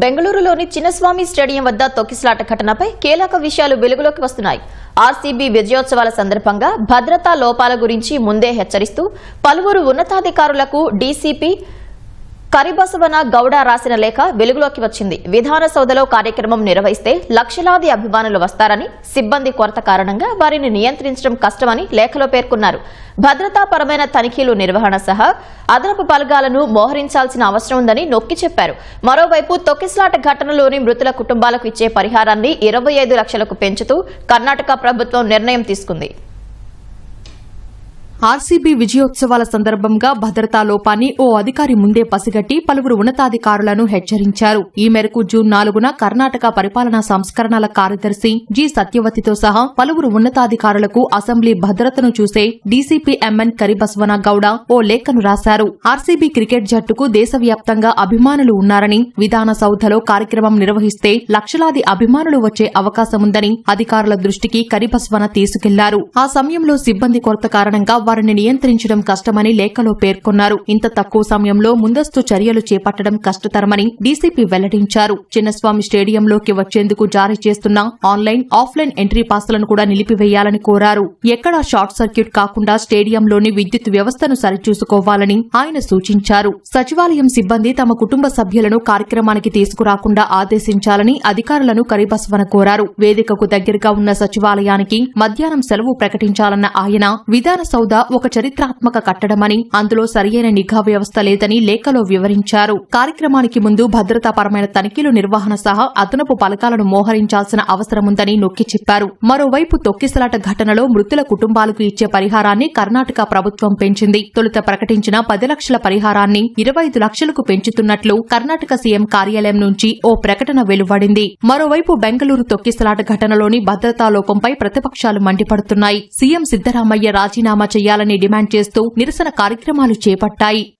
బెంగళూరులోని చిన్నస్వామి స్టేడియం వద్ద తొక్కిసలాట ఘటనపై కీలక విషయాలు వెలుగులోకి వస్తున్నాయి. ఆర్సీబీ విజయోత్సవాల సందర్భంగా భద్రతా లోపాల గురించి ముందే హెచ్చరిస్తూ పలువురు ఉన్నతాధికారులకు డీసీపీ కరిబసవన గౌడ రాసిన లేఖ వెలుగులోకి వచ్చింది. విధానసౌధలో కార్యక్రమం నిర్వహిస్తే లక్షలాది అభిమానులు వస్తారని సిబ్బంది కొరత కారణంగా వారిని నియంత్రించడం కష్టమని లేఖలో పేర్కొన్నారు. భద్రతాపరమైన తనిఖీలు నిర్వహణ సహా అదనపు బలగాలను మోహరించాల్సిన అవసరం ఉందని నొక్కి చెప్పారు. మరోవైపు తొక్కిసలాట ఘటనలోని మృతుల కుటుంబాలకు ఇచ్చే పరిహారాన్ని ఇరవై ఐదు లక్షలకు పెంచుతూ కర్ణాటక ప్రభుత్వం నిర్ణయం తీసుకుంది. ఆర్సీబీ విజయోత్సవాల సందర్భంగా భద్రతా లోపాన్ని ఓ అధికారి ముందే పసిగట్టి పలువురు ఉన్నతాధికారులను హెచ్చరించారు. ఈ మేరకు జూన్ నాలుగున కర్ణాటక పరిపాలనా సంస్కరణల కార్యదర్శి జి సత్యవతితో సహా పలువురు ఉన్నతాధికారులకు అసెంబ్లీ భద్రతను చూసే డీసీపీ ఎంఎన్ కరిబస్వన గౌడ ఓ లేఖను రాశారు. ఆర్సీబీ క్రికెట్ జట్టుకు దేశవ్యాప్తంగా అభిమానులు ఉన్నారని విధాన సౌధలో కార్యక్రమం నిర్వహిస్తే లక్షలాది అభిమానులు వచ్చే అవకాశముందని అధికారుల దృష్టికి కరిబస్వన తీసుకెళ్ళారు. ఆ సమయంలో సిబ్బంది కొరత కారణంగా వారిని నియంత్రించడం కష్టమని లేఖలో పేర్కొన్నారు. ఇంత తక్కువ సమయంలో ముందస్తు చర్యలు చేపట్టడం కష్టతరమని డీసీపీ వెల్లడించారు. చిన్నస్వామి స్టేడియంలోకి వచ్చేందుకు జారీ చేస్తున్న ఆన్లైన్ ఆఫ్లైన్ ఎంట్రీ పాస్లను కూడా నిలిపివేయాలని కోరారు. ఎక్కడా షార్ట్ సర్క్యూట్ కాకుండా స్టేడియంలోని విద్యుత్ వ్యవస్థను సరిచూసుకోవాలని ఆయన సూచించారు. సచివాలయం సిబ్బంది తమ కుటుంబ సభ్యులను కార్యక్రమానికి తీసుకురాకుండా ఆదేశించాలని అధికారులను కరిబస్వన కోరారు. వేదికకు దగ్గరగా ఉన్న సచివాలయానికి మధ్యాహ్నం సెలవు ప్రకటించాలన్న ఆయన విధాన సౌధ కూడా ఒక చరిత్రాత్మక కట్టడమని అందులో సరియైన నిఘా వ్యవస్థ లేదని లేఖలో వివరించారు. కార్యక్రమానికి ముందు భద్రతాపరమైన తనిఖీలు నిర్వహణ సహా అదనపు పలకాలను మోహరించాల్సిన అవసరముందని నొక్కి చెప్పారు. మరోవైపు తొక్కిసలాట ఘటనలో మృతుల కుటుంబాలకు ఇచ్చే పరిహారాన్ని కర్ణాటక ప్రభుత్వం పెంచింది. తొలుత ప్రకటించిన పది లక్షల పరిహారాన్ని ఇరవై ఐదు లక్షలకు పెంచుతున్నట్లు కర్ణాటక సీఎం కార్యాలయం నుంచి ఓ ప్రకటన వెలువడింది. మరోవైపు బెంగళూరు తొక్కిసలాట ఘటనలోని భద్రతా లోపంపై ప్రతిపక్షాలు మండిపడుతున్నాయి. సీఎం సిద్దరామయ్య రాజీనామా చేయాలని డిమాండ్ చేస్తూ నిరసన కార్యక్రమాలు చేపట్టాయి.